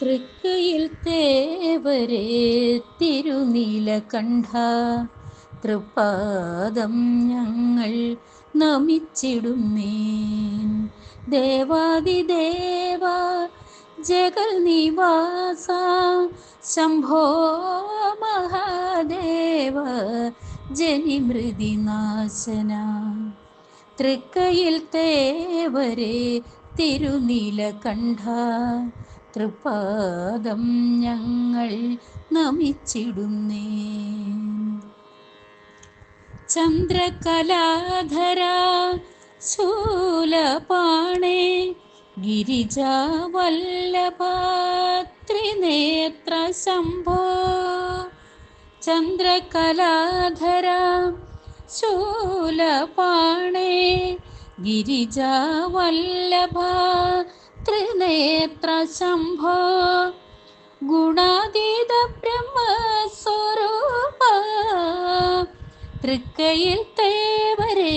തൃക്കയിൽ തേവരെ തിരുനീലകണ്ഠ തൃപ്പാദം ഞങ്ങൾ നമിച്ചിടുന്നേൻ. ദേവാദിദേവ ജഗൽ നിവാസ ശംഭോ മഹാദേവ ജനിമൃതിനാശന. തൃക്കയിൽ തേവരെ തിരുനീലകണ്ഠ തൃപ്പാദം ഞങ്ങൾ നമിച്ചിടുന്നേ ചന്ദ്രകലാധര ശൂലപാണേ ഗിരിജാവല്ലഭാത്രിനേത്ര ശംഭോ ചന്ദ്രകലാധര ശൂലപാണേ ഗിരിജാവല്ലഭ ത്രിനേത്ര ശംഭോ ഗുണാതീത ബ്രഹ്മസ്വരൂപ തൃക്കയിൽ തേവരെ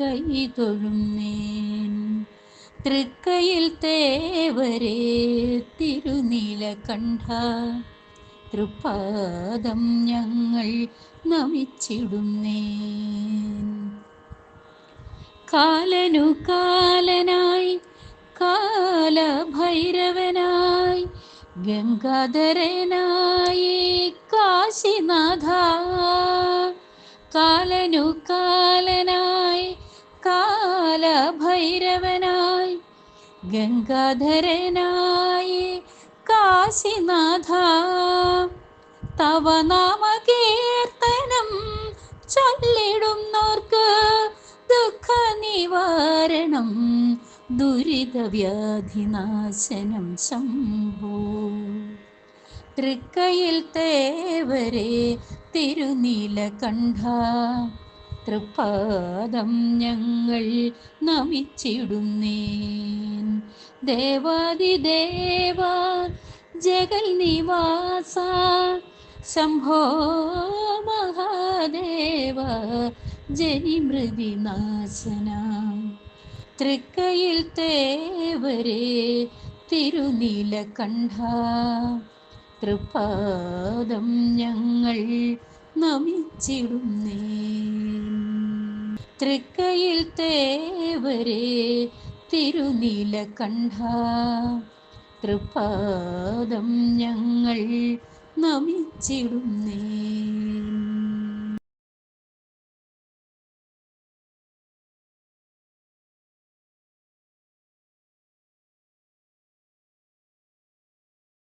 കൈ തൊഴുന്നേൻ. തൃക്കയിൽ തേവരെ തിരുനീലകണ്ഠ തൃപാദം ഞങ്ങൾ നമിച്ചിടുന്നേൻ. കാലനു കാലനായി കാലഭൈരവനായി ഗംഗാധരനായി കാശിനാഥ. കാലനു കാലനായി കാലഭൈരവനായി ഗംഗാധരനായി കാശിനാഥ. തവ നാമകീർത്തനം ചൊല്ലിടുന്നോർക്ക് ദുഃഖ നിവാരണം ദുരിതവ്യാധിനാശനം ശംഭോ തൃക്കയിൽ തേവരെ തിരുനീലകണ്ഠ തൃപ്പാദം ഞങ്ങൾ നമിച്ചിടുന്നേൻ. ദേവാദിദേവ ജഗൽ നിവാസ. ശംഭോ മഹാദേവ ജനിമൃതിനാശന. തൃക്കയിൽ തേവരെ തിരുനീലകണ്ഠ തൃപാദം ഞങ്ങൾ നമിച്ചിടുന്നേ. തൃക്കയിൽ തേവരെ തിരുനീലകണ്ഠ തൃപാദം ഞങ്ങൾ നമിച്ചിടുന്നേ.